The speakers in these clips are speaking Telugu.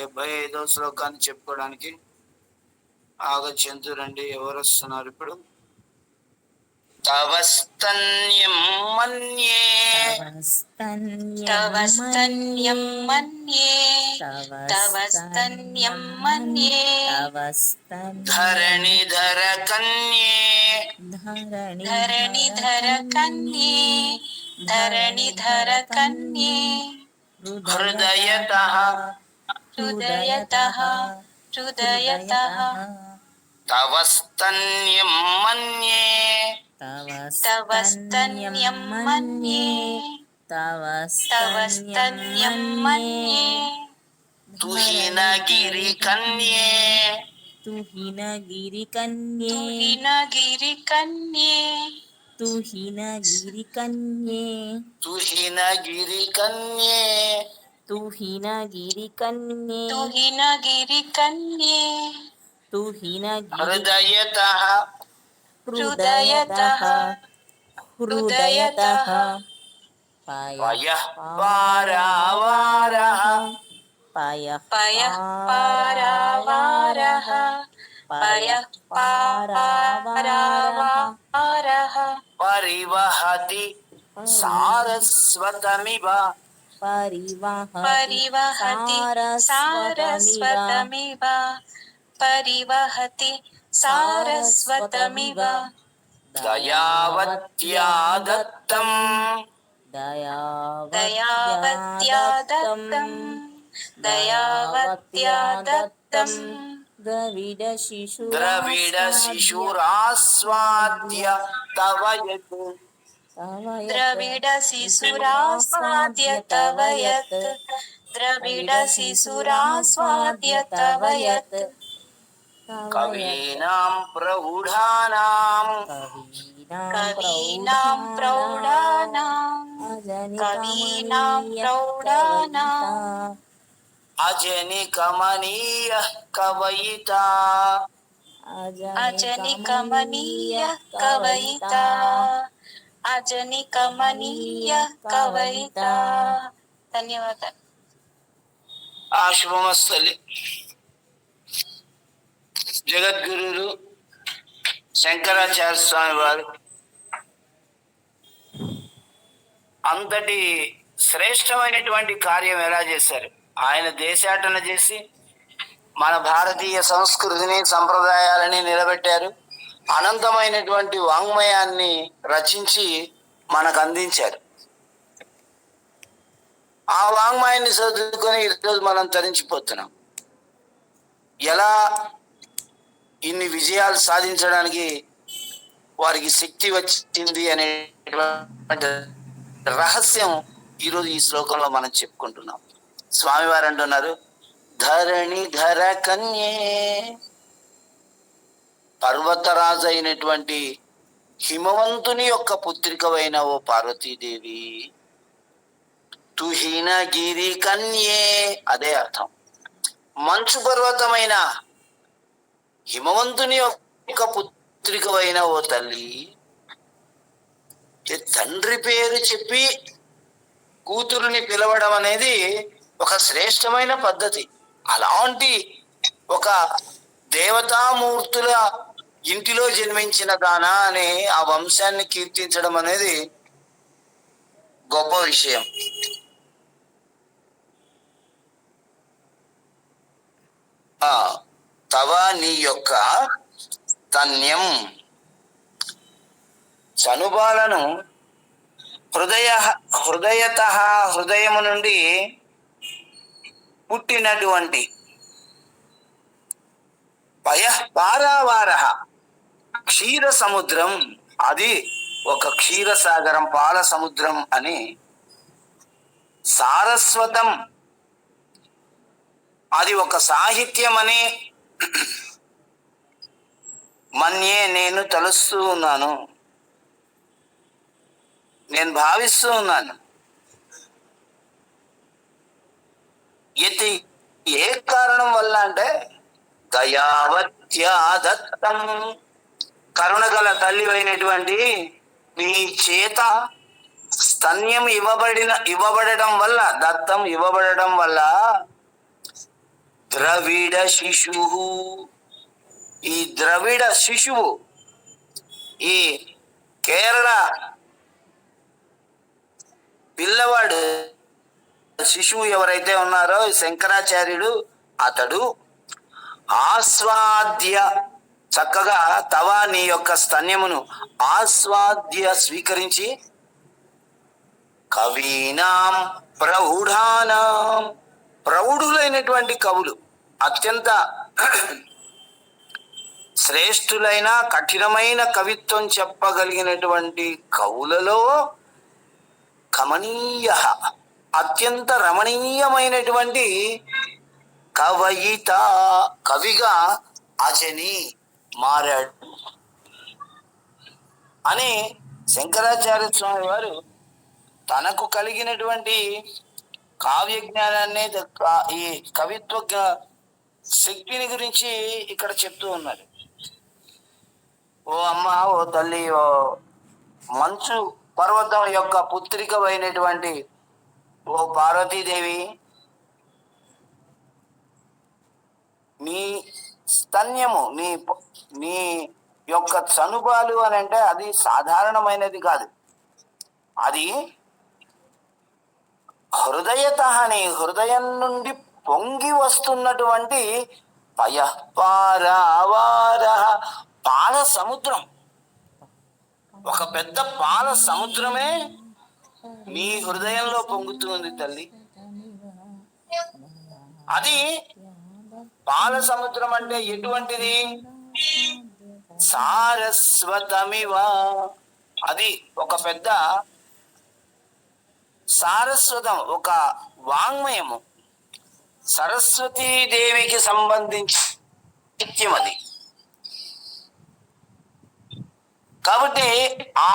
డెబ్బై ఐదో శ్లోకాన్ని చెప్పుకోవడానికి ఆగచంతురండి ఎవరు వస్తున్నారు ఇప్పుడు? తవస్తన్యం మన్యే. తవస్తన్యం మన్యే. తవస్తన్యం మన్యే. ధరణి ధర కన్యే. ధరణి ధర కన్యే. ధరణి ధర కన్యే. हृदयतः हृदयतः तवस्तन्यं मन्ये तवस्तन्यं मन्ये तवस्तन्यं मन्ये तुहिनगिरिकन्ये तुहिनगिरिकन्ये तुहिनगिरिकन्ये तुहिनगिरिकन्ये तुहिनगिरिकन्ये तू गिरी कन्ये तू गिरी कन्ये तू हृदयतः। हृदयतः। हृदयतः। पायः पारावारः। पायः पारावारः। पायः पारावारः। परिवहति सारस्वतमिव। परिवहति सारस्वतमिव। परिवहति सारस्वतमिव। दयावत्या दत्तम् दयावत्या दत्तम् दयावत्या दत्तम् द्रविडशिशु द्रविडशिशुरास्वाद्य तव यत् द्रविडसि सुरास्वाद्य तव यत् द्रविडसि सुरास्वाद्य तव यत् कवीनां प्रौढानां। कवीनां प्रौढानां। कवीनां प्रौढानाम् अजनिकमनीयः कवयिता। अजनिकमनीयः कवयिता। అజని కమనీయ ధన్యవాదాలు ఆ శుభమస్తలి. జగద్గురు శంకరాచార్య స్వామి వారు అంతటి శ్రేష్టమైనటువంటి కార్యం ఎలా చేశారు? ఆయన దేశాటన చేసి మన భారతీయ సంస్కృతిని సంప్రదాయాలని నిలబెట్టారు. అనంతమైనటువంటి వాంగ్మయాన్ని రచించి మనకు అందించారు ఆ వాంగ్మయాన్ని చదువుకొని ఈరోజు మనం తరించిపోతున్నాం. ఎలా ఇన్ని విజయాలు సాధించడానికి వారికి శక్తి వచ్చింది అనేటువంటి రహస్యం ఈరోజు ఈ శ్లోకంలో మనం చెప్పుకుంటున్నాం. స్వామివారు అంటున్నారు ధరణి ధర కన్యే పర్వతరాజు అయినటువంటి హిమవంతుని యొక్క పుత్రికవైన ఓ పార్వతీదేవి. తుహీన గిరి కన్యే అదే అర్థం. మంచు పర్వతమైన హిమవంతుని యొక్క పుత్రికవైన ఓ తల్లి. తండ్రి పేరు చెప్పి కూతురుని పిలవడం అనేది ఒక శ్రేష్టమైన పద్ధతి. అలాంటి ఒక దేవతామూర్తుల ఇంటిలో జన్మించిన దానా అనే ఆ వంశాన్ని కీర్తించడం అనేది గొప్ప విషయం. ఆ తవ నీ యొక్క తన్యం చనుబాలను హృదయ హృదయత హృదయము నుండి పుట్టినటువంటి పయ పారావార క్షీర సముద్రం అది ఒక క్షీర సాగరం పాల సముద్రం అని సారస్వతం. అది ఒక సాహిత్యం అని మన్యే నేను తలుస్తూ ఉన్నాను. నేను భావిస్తూ ఉన్నాను. ఇది ఏ కారణం వల్ల అంటే దయావత్యా దత్తం కరుణగల తల్లి అయినటువంటి నీ చేత స్తన్యం ఇవ్వబడిన ఇవ్వబడడం వల్ల దత్తం ఇవ్వబడడం వల్ల ద్రవిడ శిశువు ఈ ద్రవిడ శిశువు ఈ కేరళ పిల్లవాడు శిశువు ఎవరైతే ఉన్నారో శంకరాచార్యుడు అతడు ఆస్వాద్య చక్కగా తవ నీ యొక్క స్తన్యమును ఆస్వాద్య స్వీకరించి కవీనాం ప్రౌఢానాం. ప్రౌఢులైనటువంటి కవులు అత్యంత శ్రేష్ఠులైన కఠినమైన కవిత్వం చెప్పగలిగినటువంటి కవులలో కమనీయ అత్యంత రమణీయమైనటువంటి కవయిత కవిగా అజని మారాడు. అని శంకరాచార్య స్వామి వారు తనకు కలిగినటువంటి కావ్య జ్ఞానాన్ని ఈ కవిత్వ శక్తిని గురించి ఇక్కడ చెప్తూ ఉన్నారు. ఓ అమ్మ ఓ తల్లి ఓ మంచు పర్వతం యొక్క పుత్రికమైనటువంటి ఓ పార్వతీదేవి నీ స్తన్యము నీ నీ యొక్క చనుబాలు అని అంటే అది సాధారణమైనది కాదు. అది హృదయత అని హృదయం నుండి పొంగి వస్తున్నటువంటి పయపారావార పాల సముద్రం. ఒక పెద్ద పాల సముద్రమే నీ హృదయంలో పొంగుతుంది తల్లి. అది పాల సముద్రం అంటే ఎటువంటిది? సారస్వతమివ. అది ఒక పెద్ద సారస్వతం ఒక వాంగ్మయము. సరస్వతీ దేవికి సంబంధించి నిత్యం అది కాబట్టి ఆ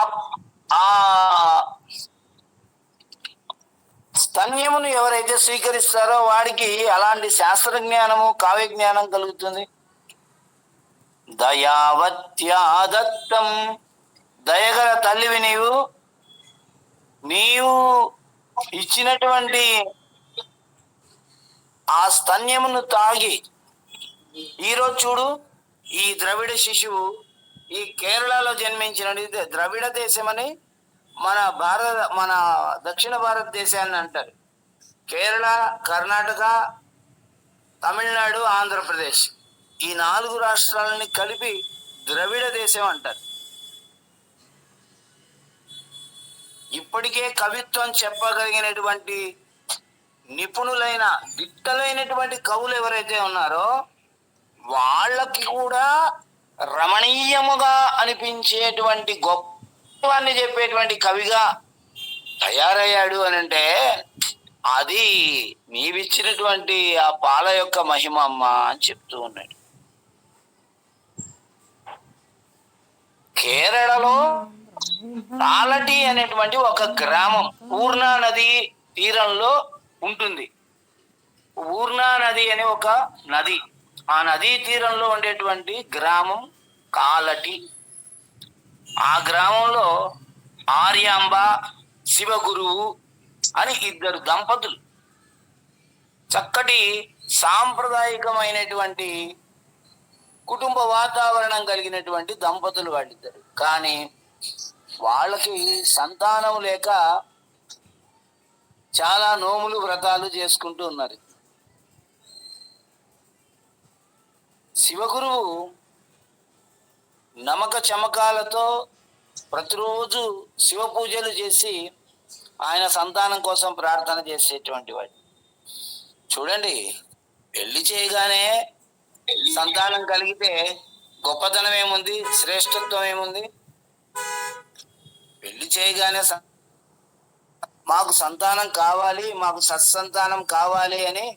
స్తన్యమును ఎవరైతే స్వీకరిస్తారో వాడికి అలాంటి శాస్త్ర జ్ఞానము కావ్య జ్ఞానం కలుగుతుంది. దయావత్యాదత్తం. దయగల తల్లివి నీవు నీవు ఇచ్చినటువంటి ఆ స్తన్యమును తాగి ఈరోజు చూడు ఈ ద్రవిడ శిశువు ఈ కేరళలో జన్మించిన ద్రవిడ దేశమని మన భారత మన దక్షిణ భారతదేశాన్ని అంటారు. కేరళ కర్ణాటక తమిళనాడు ఆంధ్రప్రదేశ్. ఈ నాలుగు రాష్ట్రాలని కలిపి ద్రవిడ దేశం అంటారు. ఇప్పటికే కవిత్వం చెప్పగలిగినటువంటి నిపుణులైన దిట్టలైనటువంటి కవులు ఎవరైతే ఉన్నారో వాళ్ళకి కూడా రమణీయముగా అనిపించేటువంటి గొప్పవాన్ని చెప్పేటువంటి కవిగా తయారయ్యాడు అని అంటే అది నీవిచ్చినటువంటి ఆ పాల యొక్క మహిమ అమ్మ అని చెప్తూ ఉన్నాడు కేరళలో తాలటి అనేటువంటి ఒక గ్రామం. పూర్ణా నది తీరంలో ఉంటుంది. పూర్ణా నది అనే ఒక నది. ఆ నదీ తీరంలో ఉండేటువంటి గ్రామం కాలటి. ఆ గ్రామంలో ఆర్యాంబ శివగురువు అని ఇద్దరు దంపతులు. చక్కటి సాంప్రదాయకమైనటువంటి కుటుంబ వాతావరణం కలిగినటువంటి దంపతులు వాళ్ళిద్దరు. కానీ వాళ్ళకి సంతానం లేక చాలా నోములు వ్రతాలు చేసుకుంటూ ఉన్నారు. శివగురువు నమక చమకాలతో ప్రతిరోజు శివ పూజలు చేసి ఆయన సంతానం కోసం ప్రార్థన చేసేటువంటి వాడు. చూడండి పెళ్ళి చేయగానే సంతానం కలిగితే గొప్పతనం ఏముంది? శ్రేష్టత్వం ఏముంది? పెళ్ళి చేయగానే మాకు సంతానం కావాలి మాకు సత్సంతానం కావాలి అని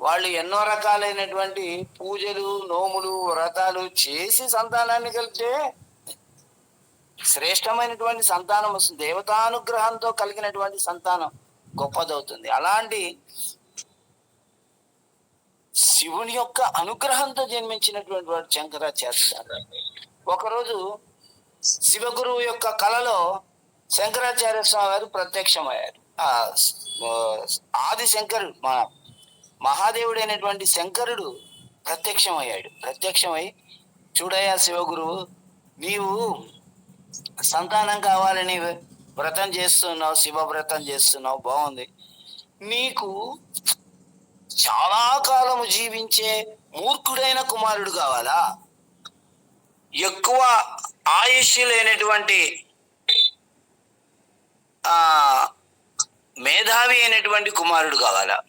వాళ్ళు ఎన్నో రకాలైనటువంటి పూజలు నోములు వ్రతాలు చేసి సంతానాన్ని కలిపితే శ్రేష్టమైనటువంటి సంతానం వస్తుంది. దేవతానుగ్రహంతో కలిగినటువంటి సంతానం గొప్పదవుతుంది. అలాంటి శివుని యొక్క అనుగ్రహంతో జన్మించినటువంటి వాడు శంకరాచార్య ఒకరోజు శివగురువు యొక్క కళలో శంకరాచార్య స్వామి వారు ప్రత్యక్షమయ్యారు ఆది శంకరుడు మన మహాదేవుడైనటువంటి శంకరుడు ప్రత్యక్షమయ్యాడు. ప్రత్యక్షమై చూడయ్యా శివగురువు నీవు సంతానం కావాలని వ్రతం చేస్తున్నావు శివ వ్రతం చేస్తున్నావు బాగుంది. నీకు చాలా కాలము జీవించే మూర్ఖుడైన కుమారుడు కావాలా? ఎక్కువ ఆయుష్ లేనటువంటి ఆ మేధావి అయినటువంటి కుమారుడు కావాలా?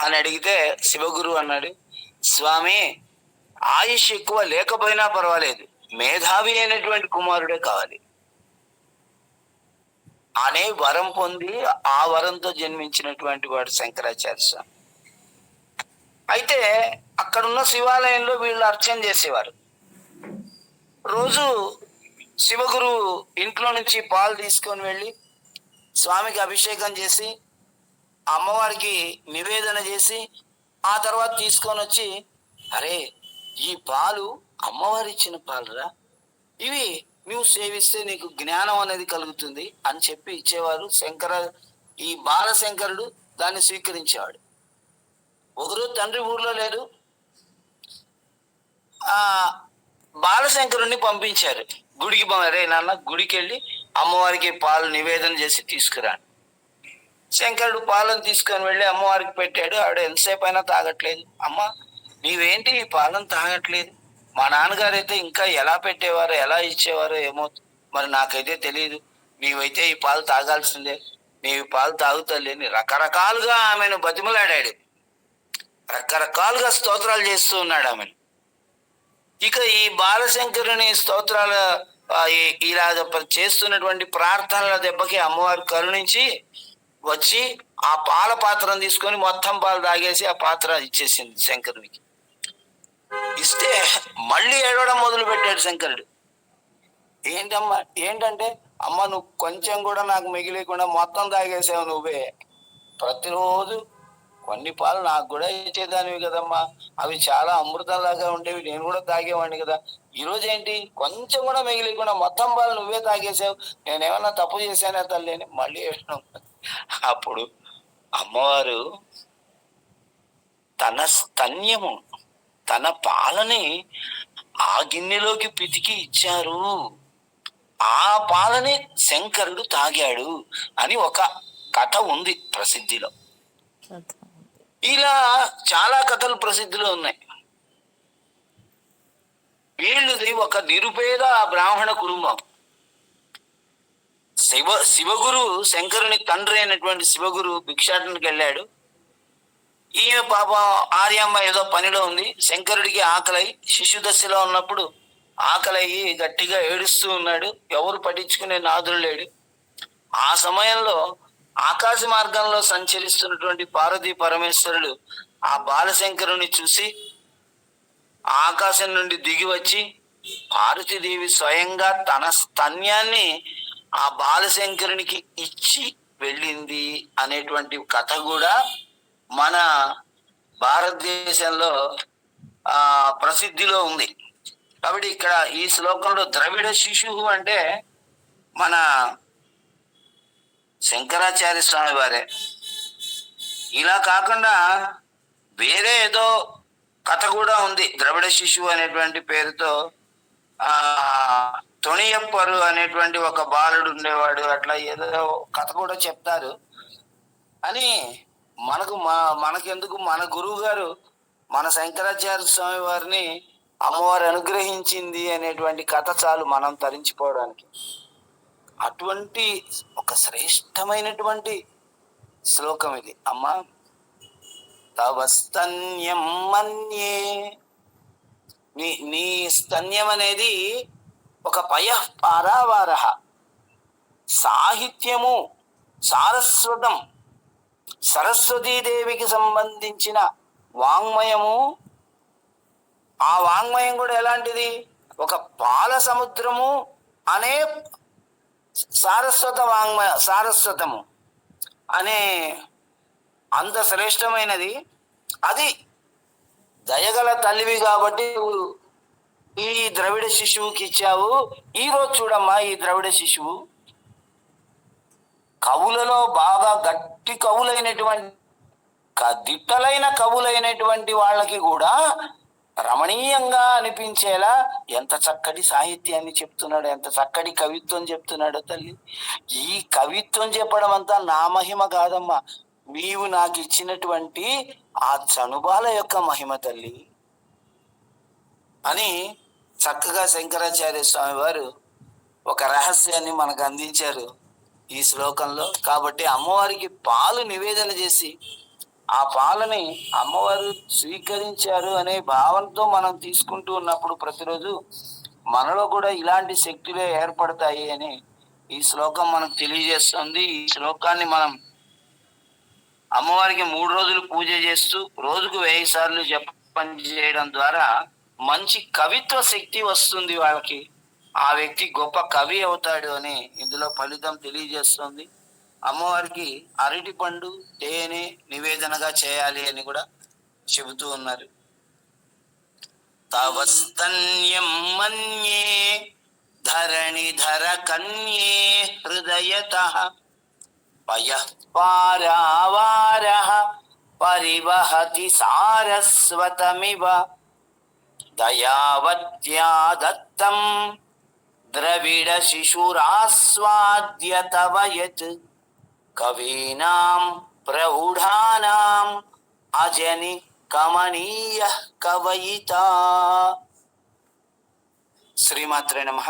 అని అడిగితే శివగురు అన్నాడు స్వామి ఆయుష్ ఎక్కువ లేకపోయినా పర్వాలేదు. మేధావి అయినటువంటి కుమారుడే కావాలి. అనే వరం పొంది ఆ వరంతో జన్మించినటువంటి వాడు శంకరాచార్య స్వామి. అయితే అక్కడున్న శివాలయంలో వీళ్ళు అర్చన చేసేవారు. రోజు శివగురు ఇంట్లో నుంచి పాలు తీసుకొని వెళ్ళి స్వామికి అభిషేకం చేసి అమ్మవారికి నివేదన చేసి ఆ తర్వాత తీసుకొని వచ్చి అరే ఈ పాలు అమ్మవారు ఇచ్చిన పాలురా. ఇవి నువ్వు సేవిస్తే నీకు జ్ఞానం అనేది కలుగుతుంది అని చెప్పి ఇచ్చేవారు. శంకర ఈ బాలశంకరుడు దాన్ని స్వీకరించేవాడు. ఒకరోజు తండ్రి ఊర్లో లేడు. ఆ బాలశంకరుణ్ణి పంపించారు. గుడికి అరే నాన్న గుడికి వెళ్ళి అమ్మవారికి పాలు నివేదన చేసి తీసుకురాను శంకరుడు పాలను తీసుకొని వెళ్ళి అమ్మవారికి పెట్టాడు. ఆవిడ ఎంతసేపు అయినా తాగట్లేదు. అమ్మ నీవేంటి ఈ పాలను తాగట్లేదు? మా నాన్నగారు అయితే ఇంకా ఎలా పెట్టేవారో ఎలా ఇచ్చేవారో ఏమో మరి నాకైతే తెలియదు నీవైతే ఈ పాలు తాగాల్సిందే. నీవు పాలు తాగుతలేని రకరకాలుగా ఆమెను బతిమలాడాడు. రకరకాలుగా స్తోత్రాలు చేస్తూ ఉన్నాడు ఆమెను. ఇక ఈ బాలశంకరుని స్తోత్రాల ఆ, ఇలా చేస్తున్నటువంటి ప్రార్థనల దెబ్బకి అమ్మవారు కరుణించి వచ్చి ఆ పాల పాత్రను తీసుకొని మొత్తం పాలు తాగేసి ఆ పాత్ర ఇచ్చేసింది శంకరునికి. ఇస్తే మళ్ళీ ఏడవడం మొదలు పెట్టాడు శంకరుడు. ఏంటమ్మా ఏంటంటే అమ్మ నువ్వు కొంచెం కూడా నాకు మిగిలేకుండా మొత్తం తాగేసావు నువ్వే. ప్రతిరోజు కొన్ని పాలు నాకు కూడా ఇచ్చేదానివి కదమ్మా. అవి చాలా అమృతంలాగా ఉండేవి. నేను కూడా తాగేవాడిని కదా. ఈ రోజు ఏంటి? కొంచెం కూడా మిగిలికుండా మొత్తం పాలు నువ్వే తాగేసావు నేనేమన్నా తప్పు చేశానే తల్లి అని మళ్ళీ అప్పుడు అమ్మవారు తన స్తన్యము తన పాలని ఆ గిన్నెలోకి పితికి ఇచ్చారు. ఆ పాలని శంకరుడు తాగాడు అని ఒక కథ ఉంది ప్రసిద్ధిలో. ఇలా చాలా కథలు ప్రసిద్ధిలో ఉన్నాయి. వీళ్ళది ఒక నిరుపేద బ్రాహ్మణ కుటుంబం. శివ శివగురు శంకరుని తండ్రి అయినటువంటి శివగురు భిక్షాటనకి వెళ్ళాడు. ఈమె పాప ఆర్యమ్మ ఏదో పనిలో ఉంది. శంకరుడికి ఆకలి శిశు దశలో ఉన్నప్పుడు ఆకలయ్యి గట్టిగా ఏడుస్తూ ఉన్నాడు. ఎవరు పట్టించుకునే నాదులు లేడు. ఆ సమయంలో ఆకాశ మార్గంలో సంచరిస్తున్నటువంటి పార్వతీ పరమేశ్వరుడు ఆ బాలశంకరుని చూసి ఆకాశం నుండి దిగి వచ్చి పార్వతీదేవి స్వయంగా తన స్తన్యాన్ని ఆ బాలశంకరునికి ఇచ్చి వెళ్ళింది అనేటువంటి కథ కూడా మన భారతదేశంలో ఆ ప్రసిద్ధిలో ఉంది. కాబట్టి ఇక్కడ ఈ శ్లోకంలో ద్రవిడ శిశువు అంటే మన శంకరాచార్య స్వామి వారే. ఇలా కాకుండా వేరే ఏదో కథ కూడా ఉంది. ద్రవిడ శిశువు అనేటువంటి పేరుతో ఆ తొణియప్పరు అనేటువంటి ఒక బాలుడు ఉండేవాడు అట్లా ఏదో కథ కూడా చెప్తారు. అని మనకు మా మనకెందుకు మన గురువు గారు మన శంకరాచార్య స్వామి వారిని అమ్మవారు అనుగ్రహించింది అనేటువంటి కథ చాలు మనం తరించిపోవడానికి. అటువంటి ఒక శ్రేష్టమైనటువంటి శ్లోకం ఇది. అమ్మా తవ స్తన్యం మన్యే. నీ నీ స్తన్యం అనేది ఒక పయ పారావార సాహిత్యము సారస్వతం సరస్వతీదేవికి సంబంధించిన వాంగ్మయము. ఆ వాంగ్మయం కూడా ఎలాంటిది? ఒక పాల సముద్రము అనే సారస్వత వాంగ్మయ సారస్వతము అనే అంత శ్రేష్టమైనది. అది దయగల తల్లివి కాబట్టి ఈ ద్రవిడ శిశువుకి ఇచ్చావు. ఈరోజు చూడమ్మా ఈ ద్రవిడ శిశువు. కవులలో బాగా గట్టి కవులైనటువంటి దిట్టలైన కవులైనటువంటి వాళ్ళకి కూడా రమణీయంగా అనిపించేలా ఎంత చక్కటి సాహిత్యాన్ని చెప్తున్నాడు ఎంత చక్కటి కవిత్వం చెప్తున్నాడు తల్లి. ఈ కవిత్వం చెప్పడం అంతా నా మహిమ కాదమ్మా. నీవు నాకు ఇచ్చినటువంటి ఆ చనుబాల యొక్క మహిమ తల్లి. అని చక్కగా శంకరాచార్య స్వామి వారు ఒక రహస్యాన్ని మనకు అందించారు ఈ శ్లోకంలో. కాబట్టి అమ్మవారికి పాలు నివేదన చేసి ఆ పాలని అమ్మవారు స్వీకరించారు అనే భావనతో మనం తీసుకుంటూ ఉన్నప్పుడు ప్రతిరోజు మనలో కూడా ఇలాంటి శక్తులే ఏర్పడతాయి అని ఈ శ్లోకం మనకు తెలియజేస్తుంది. ఈ శ్లోకాన్ని మనం అమ్మవారికి మూడు రోజులు పూజ చేస్తూ రోజుకు వెయ్యి సార్లు జపం చేయడం ద్వారా మంచి కవిత్వ శక్తి వస్తుంది వాళ్ళకి. ఆ వ్యక్తి గొప్ప కవి అవుతాడు అని ఇందులో ఫలితం తెలియజేస్తుంది. అమ్మవారికి అరటి పండు తేనె నివేదనగా చేయాలి అని కూడా చెబుతూ ఉన్నారు. తవస్తన్యం మన్యే ధరణిధర కన్యే హృదయత పయః పరివహతి సారస్వతమివ దయావత్యా దత్తం ద్రవిడ శిశురాస్వాద్య తవయత్ యత్ కవీనాం ప్రౌఢానాం అజని కమనీయ కవయిత శ్రీమాత్రే నమః